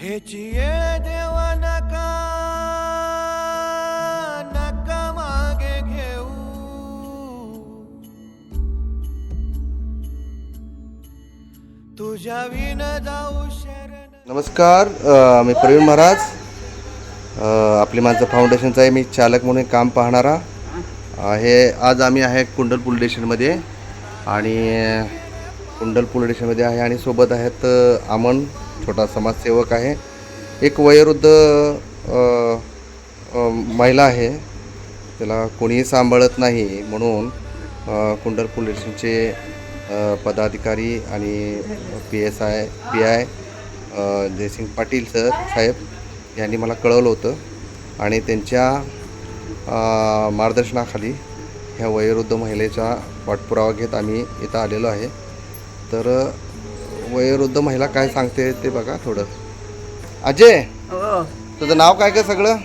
हेचिये येळ देवा नका नका मागे घेऊ तुझ्या विन जाऊ शरण नमस्कार अ, मी प्रवीण महाराज. आपली माणसं फाउंडेशनचं आहे मी चालक म्हणून काम पाहणारा. हे आज आम्ही आहे कुंडल पोलीस स्टेशनमध्ये आणि कुंडल पोलीस स्टेशनमध्ये आहे आणि सोबत आहेत आमन छोटा समाजसेवक आहे. एक वयोवृद्ध महिला आहे. त्याला कोणीही सांभाळत नाही म्हणून कुंडल पोलीस स्टेशनचे पदाधिकारी आणि P S I P I Jaysingh Patil sir साहेब यांनी मला कळवलं होतं. आणि त्यांच्या मार्गदर्शनाखाली ह्या वयोवृद्ध महिलेचा पाठपुरावा घेत आम्ही इथं आलेलो आहे. तर वयोवृद्ध महिला काय सांगते ते बघा थोडं. अजय! हो. तुझं नाव काय का सगळं?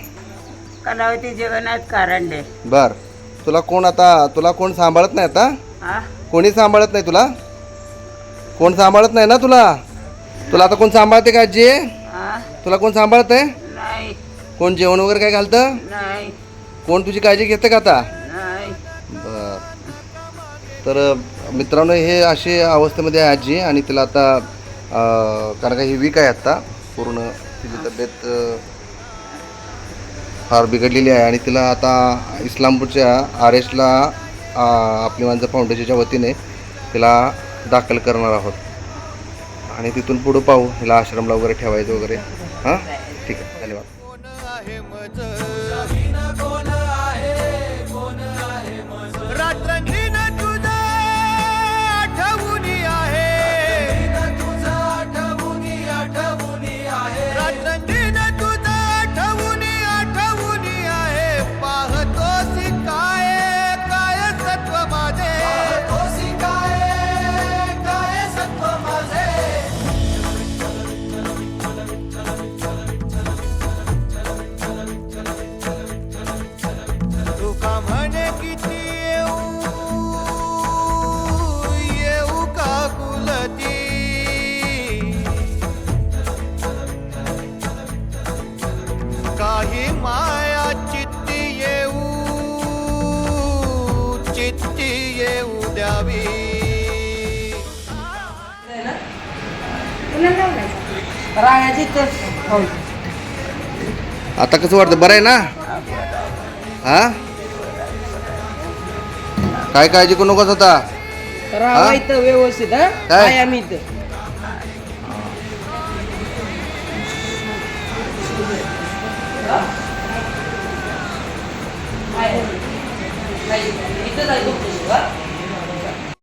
कलावती जगन्नाथ कारंडे. बर. तुला कोण आता तुला कोण सांभाळत नाही आता? कोणी सांभाळत नाही तुला? कोण सांभाळत नाही ना तुला? तुला आता कोण सांभाळते का हा तुला कोण सांभाळत आहे? नाही. कोण जेवण वगैरे काय घालतं? नाही. कोण तुझी काळजी घेतं का आता? नाही. बर. तर मित्रांनो हे अशी अवस्थेमध्ये आहे आजी आणि तिला आता अं, कारण का ही वीक आहे आत्ता. पूर्ण तिची तब्येत अं, फार बिघडलेली आहे आणि तिला आता इस्लामपूरच्या आर एसला आपली माणसं फाउंडेशनच्या वतीने तिला दाखल करणार आहोत. आणि तिथून पुढं पाहू हिला आश्रमला वगैरे ठेवायचं वगैरे. हां? ठीक आहे धन्यवाद. येऊ द्यावी तर हो. आता कसं वाटतं? बरं आहे ना? हा? काय काळजी करू नकोस आता? राहा व्यवस्थित हा? काय? आम्ही इथं.